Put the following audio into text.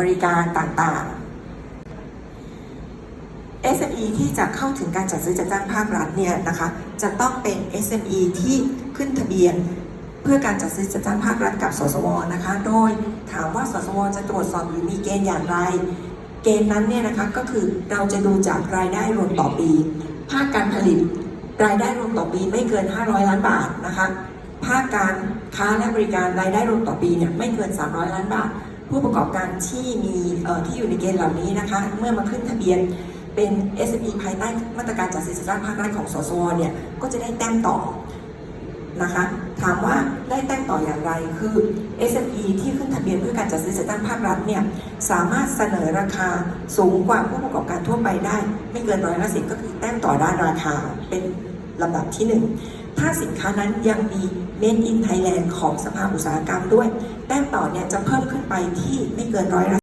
บริการต่างๆ SME ที่จะเข้าถึงการจัดซื้อจัดจ้างภาครัฐเนี่ยนะคะจะต้องเป็น SME ที่ขึ้นทะเบียนเพื่อการจัดซื้อจัดจ้างภาครัฐกับสสวนะคะ โดยถามว่าสสวจะตรวจสอบหรือมีเกณฑ์อย่างไร เกณฑ์นั้นเนี่ยนะคะก็คือเราจะดูจากรายได้รวมต่อปี ภาคการผลิต รายได้รวมต่อปีไม่เกิน 500 ล้านบาทนะคะ ภาคการค้าและบริการรายได้รวมต่อปีเนี่ยไม่เกิน 300 ล้านบาท ผู้ประกอบการที่มีที่อยู่ในเกณฑ์เหล่านี้นะคะ เมื่อมาขึ้นทะเบียนเป็น SME ภายใต้มาตรการจัดซื้อจัดจ้างภาครัฐของสสวเนี่ยก็จะได้แต้มต่อนะคะถามว่าได้แต้มต่ออย่างไรคือ SME ที่ขึ้นทะเบียนเพื่อการจัดซื้อจัดตั้งภาครัฐเนี่ยสามารถเสนอราคาสูงกว่าผู้ประกอบการทั่วไปได้ ไม่เกินร้อยละสิบก็คือแต้มต่อด้านราคาเป็นลำดับที่หนึ่ง ถ้าสินค้านั้นยังมี Made in Thailand ของสภาอุตสาหกรรมด้วย แต้มต่อเนี่ยจะเพิ่มขึ้นไปที่ไม่เกินร้อยละ